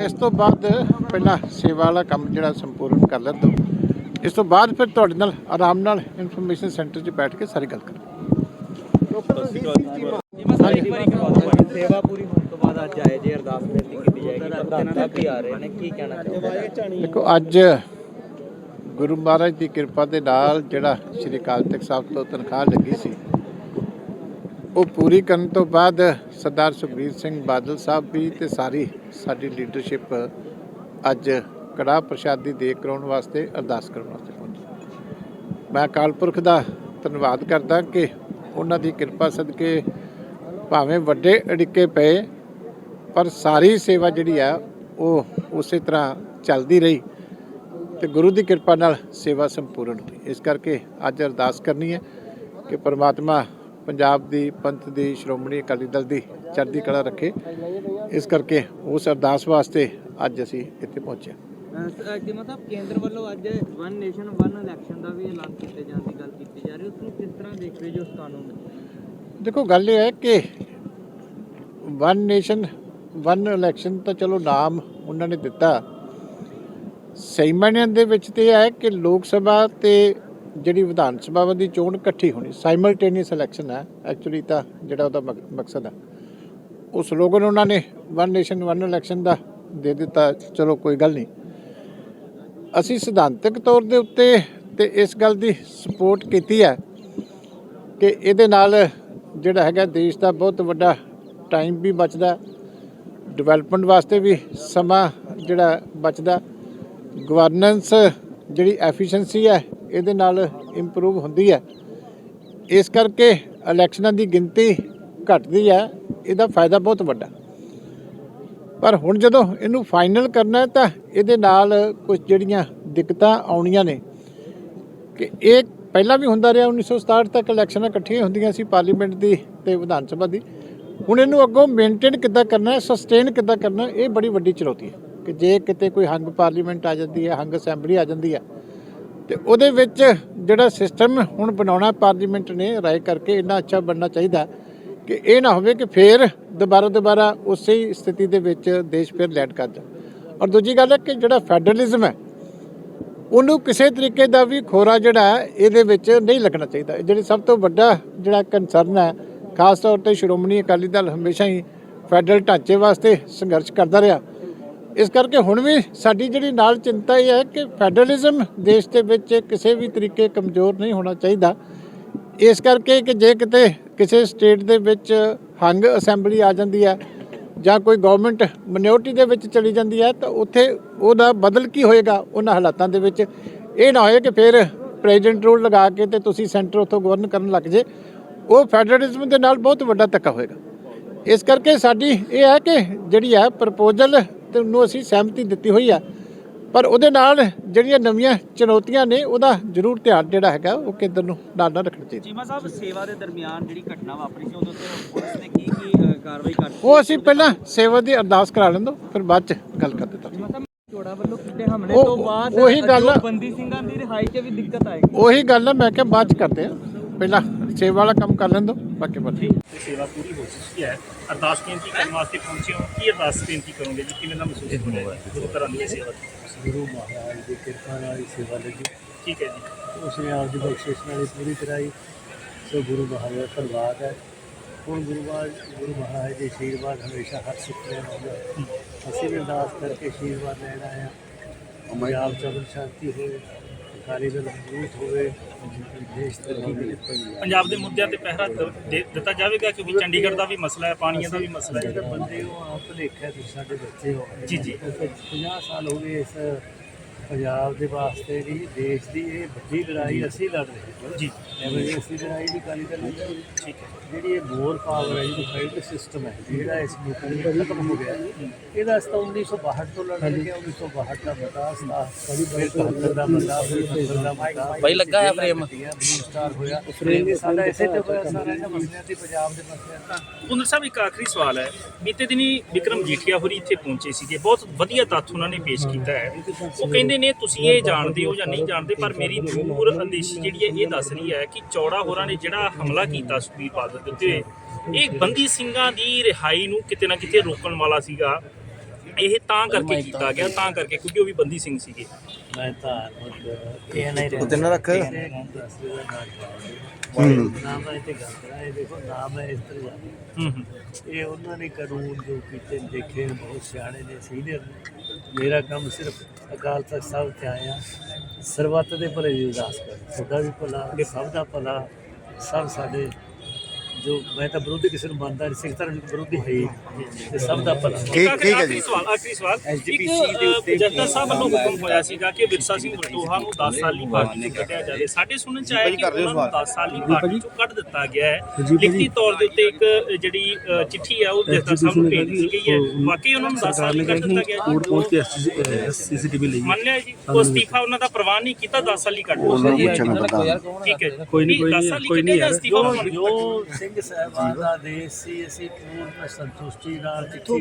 ਇਸ ਤੋਂ ਬਾਅਦ ਪਹਿਲਾਂ ਸੇਵਾ ਵਾਲਾ ਕੰਮ ਜਿਹੜਾ ਸੰਪੂਰਨ ਕਰ ਲੈਣ ਦਿਓ ਇਸ ਤੋਂ ਬਾਅਦ ਫਿਰ ਤੁਹਾਡੇ ਨਾਲ ਆਰਾਮ ਨਾਲ ਇਨਫੋਰਮੇਸ਼ਨ ਸੈਂਟਰ 'ਚ ਬੈਠ ਕੇ ਸਾਰੀ ਗੱਲ ਕਰਾਂਗੇ। ਸੇਵਾ ਪੂਰੀ ਹੋਣ ਤੋਂ ਬਾਅਦ ਅੱਜ ਆਏ ਜੀ ਅਰਦਾਸ ਬੇਨਤੀ ਕੀਤੀ ਜਾਏਗੀ ਪ੍ਰਧਾਨ ਸਾਹਿਬ ਵੀ ਆ ਰਹੇ ਨੇ ਕੀ ਕਹਿਣਾ ਚਾਹੁੰਦੇ ਦੇਖੋ ਅੱਜ ਗੁਰੂ ਮਹਾਰਾਜ ਦੀ ਕਿਰਪਾ ਦੇ ਨਾਲ ਜਿਹੜਾ ਸ੍ਰੀ ਅਕਾਲ ਤਖਤ ਸਾਹਿਬ ਤੋਂ ਤਨਖਾਹ ਲੱਗੀ ਸੀ ਉਹ ਪੂਰੀ ਕਰਨ ਤੋਂ ਬਾਅਦ ਸਰਦਾਰ ਸੁਖਬੀਰ ਸਿੰਘ ਬਾਦਲ ਸਾਹਿਬ ਵੀ ਤੇ ਸਾਰੀ ਸਾਡੀ ਲੀਡਰਸ਼ਿਪ ਅੱਜ ਕੜਾਹ ਪ੍ਰਸ਼ਾਦ ਦੀ ਦੇਗ ਕਰਾਉਣ ਵਾਸਤੇ, ਅਰਦਾਸ ਕਰਨ ਵਾਸਤੇ ਪਹੁੰਚੀ। ਮੈਂ ਅਕਾਲ ਪੁਰਖ ਦਾ ਧੰਨਵਾਦ ਕਰਦਾ ਕਿ ਉਹਨਾਂ ਦੀ ਕਿਰਪਾ ਸਦਕੇ ਭਾਵੇਂ ਵੱਡੇ ਅੜਿੱਕੇ ਪਏ, ਪਰ ਸਾਰੀ ਸੇਵਾ ਜਿਹੜੀ ਆ, ਉਹ ਉਸੇ ਤਰ੍ਹਾਂ ਚੱਲਦੀ ਰਹੀ ਤੇ ਗੁਰੂ ਦੀ ਕਿਰਪਾ ਨਾਲ ਸੇਵਾ ਸੰਪੂਰਨ ਹੋਈ। ਇਸ ਕਰਕੇ ਅੱਜ ਅਰਦਾਸ ਕਰਨੀ ਹੈ ਕਿ ਪਰਮਾਤਮਾ ਪੰਜਾਬ ਦੀ ਪੰਥ ਦੀ ਸ਼੍ਰੋਮਣੀ ਅਕਾਲੀ ਦਲ ਦੀ ਚੜ੍ਹਦੀ ਕਲਾ ਰੱਖੇ। ਇਸ ਕਰਕੇ ਉਸ ਅਰਦਾਸ ਵਾਸਤੇ ਅੱਜ ਅਸੀਂ ਇੱਥੇ ਪਹੁੰਚੇ। ਜਿਵੇਂ ਸਾਹਿਬ ਕੇਂਦਰ ਵੱਲੋਂ ਅੱਜ ਵਨ ਨੇਸ਼ਨ ਵਨ ਇਲੈਕਸ਼ਨ ਦਾ ਵੀ ਐਲਾਨ ਕੀਤੇ ਜਾਣ ਦੀ ਗੱਲ ਕੀਤੀ ਜਾ ਰਹੀ ਉਸ ਨੂੰ ਕਿਸ ਤਰ੍ਹਾਂ ਦੇਖ ਰਹੇ ਜੋ ਉਸ ਕਾਨੂੰਨ ਨੂੰ? ਦੇਖੋ ਗੱਲ ਇਹ ਹੈ ਕਿ ਵਨ ਨੇਸ਼ਨ ਵਨ ਇਲੈਕਸ਼ਨ ਤਾਂ ਚਲੋ ਨਾਮ ਉਹਨਾਂ ਨੇ ਦਿੱਤਾ। ਸਹੀ ਮਾਇਨਿਆਂ ਦੇ ਵਿੱਚ ਤੇ ਹੈ ਕਿ ਲੋਕ ਸਭਾ ਤੇ ਜਿਹੜੀ ਵਿਧਾਨ ਸਭਾ ਦੀ ਚੋਣ ਇਕੱਠੀ ਹੋਣੀ ਸਾਈਮਲਟੇਨੀਅਸ ਇਲੈਕਸ਼ਨ ਹੈ ਐਕਚੁਅਲੀ ਤਾਂ ਜਿਹੜਾ ਉਹਦਾ ਮਕ- ਮਕਸਦ ਹੈ। ਉਹ ਸਲੋਗਨ ਉਹਨਾਂ ਨੇ ਵਨ ਨੇਸ਼ਨ ਵਨ ਇਲੈਕਸ਼ਨ ਦਾ ਦੇ ਦਿੱਤਾ, ਚਲੋ ਕੋਈ ਗੱਲ ਨਹੀਂ। ਅਸੀਂ ਸਿਧਾਂਤਕ ਤੌਰ ਦੇ ਉੱਤੇ ਤੇ ਇਸ ਗੱਲ ਦੀ ਸਪੋਰਟ ਕੀਤੀ ਹੈ ਕਿ ਇਹਦੇ ਨਾਲ ਜਿਹੜਾ ਹੈਗਾ ਦੇਸ਼ ਦਾ ਬਹੁਤ ਵੱਡਾ ਟਾਈਮ ਵੀ ਬਚਦਾ ਡਿਵੈਲਪਮੈਂਟ ਵਾਸਤੇ ਵੀ ਸਮਾਂ ਜਿਹੜਾ ਬਚਦਾ ਗਵਰਨੈਂਸ ਜਿਹੜੀ ਐਫੀਸ਼ੀਐਂਸੀ ਹੈ ਇਹਦੇ ਨਾਲ ਇੰਪਰੂਵ ਹੁੰਦੀ ਹੈ। ਇਸ ਕਰਕੇ ਇਲੈਕਸ਼ਨਾਂ ਦੀ ਗਿਣਤੀ ਘਟਦੀ ਹੈ, ਇਹਦਾ ਫਾਇਦਾ ਬਹੁਤ ਵੱਡਾ। ਪਰ ਹੁਣ ਜਦੋਂ ਇਹਨੂੰ ਫਾਈਨਲ ਕਰਨਾ ਤਾਂ ਇਹਦੇ ਨਾਲ ਕੁਝ ਜਿਹੜੀਆਂ ਦਿੱਕਤਾਂ ਆਉਣੀਆਂ ਨੇ ਕਿ ਇਹ ਪਹਿਲਾਂ ਵੀ ਹੁੰਦਾ ਰਿਹਾ 1967 ਤੱਕ ਇਲੈਕਸ਼ਨਾਂ ਇਕੱਠੀਆਂ ਹੁੰਦੀਆਂ ਸੀ ਪਾਰਲੀਮੈਂਟ ਦੀ ਤੇ ਵਿਧਾਨ ਸਭਾ ਦੀ। ਹੁਣ ਇਹਨੂੰ ਅੱਗੋਂ ਮੇਨਟੇਨ ਕਿੱਦਾਂ ਕਰਨਾ ਹੈ ਸਸਟੇਨ ਕਿੱਦਾਂ ਕਰਨਾ ਇਹ ਬੜੀ ਵੱਡੀ ਚੁਣੌਤੀ ਹੈ ਕਿ ਜੇ ਕਿਤੇ ਕੋਈ ਹੰਗ ਪਾਰਲੀਮੈਂਟ ਆ ਜਾਂਦੀ ਹੈ, ਹੰਗ ਅਸੈਂਬਲੀ ਆ ਜਾਂਦੀ ਹੈ ਤੇ ਉਹਦੇ ਵਿੱਚ ਜਿਹੜਾ ਸਿਸਟਮ ਹੁਣ ਬਣਾਉਣਾ ਪਾਰਲੀਮੈਂਟ ਨੇ ਰਾਏ ਕਰਕੇ ਇੰਨਾ ਅੱਛਾ ਬਣਨਾ ਚਾਹੀਦਾ ਕਿ ਇਹ ਨਾ ਹੋਵੇ ਕਿ ਫੇਰ ਦੁਬਾਰਾ ਦੁਬਾਰਾ ਉਸੇ ਹੀ ਸਥਿਤੀ ਦੇ ਵਿੱਚ ਦੇਸ਼ ਫਿਰ ਲੈਟ ਕਰ ਜਾ ਔਰ ਦੂਜੀ ਗੱਲ ਹੈ ਕਿ ਜਿਹੜਾ ਫੈਡਰਲਿਜ਼ਮ ਹੈ, ਉਹਨੂੰ ਕਿਸੇ ਤਰੀਕੇ ਦਾ ਵੀ ਖੋਰਾ ਜਿਹੜਾ ਇਹਦੇ ਵਿੱਚ ਨਹੀਂ ਲੱਗਣਾ ਚਾਹੀਦਾ। ਇਹ ਜਿਹੜੀ ਸਭ ਤੋਂ ਵੱਡਾ ਜਿਹੜਾ ਕੰਸਰਨ ਹੈ, ਖਾਸ ਤੌਰ ਤੇ ਸ਼੍ਰੋਮਣੀ ਅਕਾਲੀ ਦਲ ਹਮੇਸ਼ਾ ਹੀ ਫੈਡਰਲ ਢਾਂਚੇ ਵਾਸਤੇ ਸੰਘਰਸ਼ ਕਰਦਾ ਰਿਹਾ। ਇਸ ਕਰਕੇ ਹੁਣ ਵੀ ਸਾਡੀ ਜਿਹੜੀ ਨਾਲ ਚਿੰਤਾ ਇਹ ਹੈ ਕਿ ਫੈਡਰਲਿਜ਼ਮ ਦੇਸ਼ ਦੇ ਵਿੱਚ ਕਿਸੇ ਵੀ ਤਰੀਕੇ ਕਮਜ਼ੋਰ ਨਹੀਂ ਹੋਣਾ ਚਾਹੀਦਾ। ਇਸ ਕਰਕੇ ਕਿ ਜੇ ਕਿਤੇ ਕਿਸੇ ਸਟੇਟ ਦੇ ਵਿੱਚ ਹੰਗ ਅਸੈਂਬਲੀ ਆ ਜਾਂਦੀ ਹੈ ਜਾਂ ਕੋਈ ਗਵਰਨਮੈਂਟ ਮਿਨੋਰਟੀ ਦੇ ਵਿੱਚ ਚਲੀ ਜਾਂਦੀ ਹੈ ਤਾਂ ਉੱਥੇ ਉਹਦਾ ਬਦਲ ਕੀ ਹੋਏਗਾ ਉਹਨਾਂ ਹਾਲਾਤਾਂ ਦੇ ਵਿੱਚ? ਇਹ ਨਾ ਹੋਏ ਕਿ ਫਿਰ ਪ੍ਰੈਜ਼ੀਡੈਂਟ ਰੂਲ ਲਗਾ ਕੇ ਤੇ ਤੁਸੀਂ ਸੈਂਟਰ ਉੱਥੋਂ ਗਵਰਨ ਕਰਨ ਲੱਗ ਜੇ। ਉਹ ਫੈਡਰਲਿਜ਼ਮ ਦੇ ਨਾਲ ਬਹੁਤ ਵੱਡਾ ਧੱਕਾ ਹੋਏਗਾ। ਇਸ ਕਰਕੇ ਸਾਡੀ ਇਹ ਹੈ ਕਿ ਜਿਹੜੀ ਹੈ ਪ੍ਰਪੋਜ਼ਲ ਉਹਨੂੰ ਅਸੀਂ ਸਹਿਮਤੀ ਦਿੱਤੀ ਹੋਈ ਆ। ਪਰ ਉਹਦੇ ਨਾਲ ਜਿਹੜੀਆਂ ਨਵੀਆਂ ਚੁਣੌਤੀਆਂ ਨੇ ਉਹਦਾ ਜ਼ਰੂਰ ਧਿਆਨ ਜਿਹੜਾ ਹੈਗਾ ਉਹ ਕੇਂਦਰ ਨੂੰ ਨਾਲ ਨਾਲ ਰੱਖਣਾ ਚਾਹੀਦਾ। ਚੀਮਾ ਸਾਹਿਬ ਸੇਵਾ ਦੇ ਦਰਮਿਆਨ ਜਿਹੜੀ ਘਟਨਾ ਵਾਪਰੀ ਸੀ ਉਦੋਂ ਤੇ ਪੁਲਿਸ ਨੇ ਕੀ ਕੀ ਕਾਰਵਾਈ ਕਰ ਉਹ ਅਸੀਂ ਪਹਿਲਾਂ ਸੇਵਾ ਦੀ ਅਰਦਾਸ ਕਰਾ ਲੈਂਦੋ ਫਿਰ ਬਾਅਦ ਚ ਗੱਲ ਕਰ ਦਿੱਤਾ ਚੋੜਾ ਵੱਲੋਂ ਕੀਤੇ ਹਮਲੇ ਤੋਂ ਬਾਅਦ ਉਹੀ ਗੱਲ ਬੰਦੀ ਸਿੰਘਾਂ ਦੀ ਰਿਹਾਈ 'ਚ ਵੀ ਦਿੱਕਤ ਆਏਗੀ। ਉਹੀ ਗੱਲ ਮੈਂ ਕਿਹਾ ਬਾਅਦ ਚ ਕਰਦੇ ਆ ਪਹਿਲਾਂ ਸੇਵਾ ਵਾਲਾ ਕੰਮ ਕਰ ਲੈਂਦੋ ਬਾਕੀ ਬਾਤ ਤੇ ਸੇਵਾ ਪੂਰੀ ਹੋ ਚੁੱਕੀ ਹੈ। ਅਰਦਾਸ ਬੇਨਤੀ ਕਰਨ ਵਾਸਤੇ ਪਹੁੰਚੇ ਹੋ। ਕੀ ਅਰਦਾਸ ਬੇਨਤੀ ਕਰੋਗੇ ਜੀ? ਕਿਵੇਂ ਦਾ ਮਹਿਸੂਸ ਹੋ ਰਿਹਾ ਹੈ? ਗੁਰੂ ਘਰਾਂ ਦੀ ਸੇਵਾ ਗੁਰੂ ਮਹਾਰਾਜ ਦੀ ਕਿਰਪਾ ਨਾਲ ਹੀ ਸੇਵਾ ਲੱਗੀ। ਠੀਕ ਹੈ ਜੀ। ਉਸਨੇ ਆਪ ਦੀ ਬਖਸ਼ਿਸ਼ ਨਾਲ ਹੀ ਪੂਰੀ ਕਰਾਈ। ਸੋ ਗੁਰੂ ਮਹਾਰਾਜ ਦਾ ਧੰਨਵਾਦ ਹੈ। ਹੁਣ ਗੁਰੂ ਮਹਾਰਾਜ ਗੁਰੂ ਮਹਾਰਾਜ ਦੇ ਆਸ਼ੀਰਵਾਦ ਹਮੇਸ਼ਾ ਹਰ ਸਿੱਖ ਤੇ ਰਹੂਗਾ ਅਸੀਂ ਵੀ ਅਰਦਾਸ ਕਰਕੇ ਆਸ਼ੀਰਵਾਦ ਲੈਣ ਹਾਂ। ਪੰਜਾਬ ਚ ਅਮਨ ਸ਼ਾਂਤੀ ਹੋਵੇ। ਅਕਾਲੀ ਦਲ ਮਜ਼ਬੂਤ ਹੋਵੇ ਦੇਸ਼ ਤਰੱਕੀ ਕਰੇ ਪੰਜਾਬ ਦੇ ਮੁੱਦਿਆਂ ਤੇ ਪਹਿਰਾ ਦ- ਦਿੱਤਾ ਜਾਵੇਗਾ ਕਿਉਂਕਿ ਚੰਡੀਗੜ੍ਹ ਦਾ ਵੀ ਮਸਲਾ ਹੈ ਪਾਣੀਆਂ ਦਾ ਵੀ ਮਸਲਾ ਹੈ? ਜਿਹੜੇ ਬੰਦੇ ਹੋ ਆਪ ਭੁਲੇਖਿਆ ਤੁਸੀਂ ਸਾਡੇ ਬੱਚੇ ਹੋ। ਜੀ, ਜੀ। 50 ਸਾਲ ਹੋ ਗਏ ਇਸ ਪੰਜਾਬ ਦੇ ਵਾਸਤੇ ਵੀ ਦੇਸ਼ ਦੀ ਇਹ ਵੱਡੀ ਲੜਾਈ ਅਸੀਂ ਲੜ ਰਹੇ ਹਾਂ। ਜੀ। ਐਮਰਜੈਂਸੀ ਲੜਾਈ ਵੀ ਕਾਲੀ ਦਲ ਨਹੀਂ ਲੜੀ। ਠੀਕ ਹੈ। ਜਿਹੜੀ ਇਹ ਮੋਰ ਪਾਵਰ ਹੈ ਜਿਹੜੀ ਫਾਈਟ ਸਿਸਟਮ ਹੈ ਜਿਹੜਾ ਇਸ ਵਿੱਚ ਖਤਮ ਹੋ ਗਿਆ ਇਹਦਾ ਅਸਤਾ 1962 ਤੋਂ ਲੜ ਰਹੇ ਹਾਂ 1962 ਦਾ ਸਤਾ ਕਦੀ ਬੜੀ 73 ਦਾ ਮਤਾ ਫਿਰ 70 ਦਾ ਮਤਾ ਬਾਈ ਲੱਗਾ ਹੈ? ਬਲੂ ਸਟਾਰ ਹੋਇਆ। ਫਰੇਮ ਸਾਡਾ ਇਸੇ ਤੇ ਹੋਇਆ ਸਾਰਾ ਇਹਨਾਂ ਮਸਲਿਆਂ ਤੇ ਪੰਜਾਬ ਦੇ ਮਸਲਿਆਂ ਤੇ। ਪੁੰਦਰ ਸਾਹਿਬ ਇੱਕ ਆਖਰੀ ਸਵਾਲ ਹੈ। ਬੀਤੇ ਦਿਨੀ ਵਿਕਰਮ ਜੀਠੀਆ ਹੋਰੀ ਇੱਥੇ ਪਹੁੰਚੇ ਸੀਗੇ। ਬਹੁਤ ਵਧੀਆ ਤੱਥ ਉਹਨਾਂ ਨੇ ਪੇਸ਼ ਕੀਤਾ ਹੈ। ਉਹ ਕਹਿੰਦੇ ਨੇ, ਤੁਸੀਂ ਇਹ ਜਾਣਦੇ ਹੋ ਜਾਂ ਨਹੀਂ ਜਾਣਦੇ, ਪਰ ਮੇਰੀ ਦੂਰ ਅੰਦੇਸ਼ੀ ਜਿਹੜੀ ਹੈ, ਇਹ ਦੱਸ ਰਹੀ ਹੈ ਕਿ ਚੌੜਾ ਹੋਰਾਂ ਨੇ ਜਿਹੜਾ ਹਮਲਾ ਕੀਤਾ ਸੁਖਬੀਰ ਬਾਦਲ ਦੇ ਉੱਤੇ, ਇਹ ਬੰਦੀ ਸਿੰਘਾਂ ਦੀ ਰਿਹਾਈ ਨੂੰ ਕਿਤੇ ਨਾ ਕਿਤੇ ਰੋਕਣ ਵਾਲਾ ਸੀਗਾ। ਇਹ ਤਾਂ ਕਰਕੇ ਕੀਤਾ ਗਿਆ ਤਾਂ ਕਰਕੇ ਕਿਉਂਕਿ ਉਹ ਵੀ ਬੰਦੀ ਸਿੰਘ ਸੀਗੇ। ਮੈਂ ਤਾਂ ਇਹ ਨਹੀਂ ਰਿਹਾ ਦਿਨ ਰੱਖ। ਨਾਮ ਹੈ। ਤੇ ਗੱਲ ਕਰਾਂ ਇਹ ਦੇਖੋ ਨਾਮ ਹੈ ਇਸ ਤਰ੍ਹਾਂ ਜਾਣੇ ਹੂੰ ਹੂੰ। ਇਹ ਉਹਨਾਂ ਨੇ ਕਾਨੂੰਨ ਜੋ ਕੀਤੇ ਦੇਖੇ ਬਹੁਤ ਸਿਆਣੇ ਨੇ ਸੀਨੀਅਰ ਨੇ। ਮੇਰਾ ਕੰਮ ਸਿਰਫ ਅਕਾਲ ਤਖਤ ਸਾਹਿਬ ਤੇ ਆਇਆ। ਸਰਬੱਤ ਦੇ ਭਲੇ ਦੀ ਅਰਦਾਸ ਕਰ। ਤੁਹਾਡਾ ਵੀ ਭਲਾ ਸਭ ਦਾ ਭਲਾ ਸਭ ਸਾਡੇ ਜੋ ਮੈਂ ਤਾਂ ਵਿਰੋਧੀ ਕਿਸੇ ਨੂੰ ਮੰਨਦਾ ਨਹੀਂ ਸਿੱਖ ਧਰਮ ਦੇ ਵਿਰੋਧੀ ਹੈ ਹੀ। ਤੇ ਸਭ ਦਾ ਭਲਾ। ਠੀਕ- ਠੀਕ ਹੈ ਆਖਰੀ ਜੀ। ਸਵਾਲ ਆਖਰੀ ਸਵਾਲ। SGPC ਦੇ ਉੱਤੇ ਇੱਕ ਜੱਟਾ ਸਾਹਿਬ ਵੱਲੋਂ ਹੁਕਮ ਹੋਇਆ ਸੀਗਾ ਕਿ ਵਿਰਸਾ ਸਿੰਘ ਵਲਟੋਹਾ ਨੂੰ 10 ਸਾਲ ਲਈ ਪਾਰਟੀ ਤੋਂ ਕੱਢਿਆ ਜਾਵੇ। ਸਾਡੇ ਸੁਣਨ ਚ ਆਇਆ ਕਿ ਉਹਨਾਂ ਨੂੰ 10 ਸਾਲ ਲਈ ਪਾਰਟੀ ਤੋਂ ਕੱਢ ਦਿੱਤਾ ਗਿਆ ਹੈ। ਲਿਖਤੀ ਤੌਰ ਦੇ ਉੱਤੇ ਇੱਕ ਜਿਹੜੀ ਚਿੱਠੀ ਹੈ ਉਹ ਜੱਟਾ ਸਾਹਿਬ ਨੂੰ ਭੇਜ ਦਿੱਤੀ ਗਈ ਹੈ। ਵਾਕਈ ਉਹਨਾਂ ਨੂੰ 10 ਸਾਲ ਲਈ ਕੱਢ ਦਿੱਤਾ ਗਿਆ? ਕੋਰਟ ਪਹੁੰਚ ਕੇ ਸੀਸੀਟੀਵੀ ਲਈ। ਮੰਨ ਲਿਆ ਜੀ ਉਹ ਅਸਤੀਫਾ ਉਹਨਾਂ ਦਾ ਪ੍ਰਵਾਨ ਨਹੀਂ ਕੀਤਾ 10 ਸਾਲ ਲਈ ਕੱਢ ਦਿੱਤਾ। ਠੀਕ ਹੈ। ਕੋਈ ਨਹੀਂ, ਕੋਈ 10 ਨਹੀਂ, ਕੋਈ ਨਹੀਂ ਪ੍ਰਵਾਨ ਜੋ ਸਿੰਘ ਸਾਹਿਬਾਨ ਦਾ ਦੇਸ਼ ਸੀ ਅਸੀਂ ਪੂਰਨ ਸੰਤੁਸ਼ਟੀ ਨਾਲ ਚਿੱਠੀ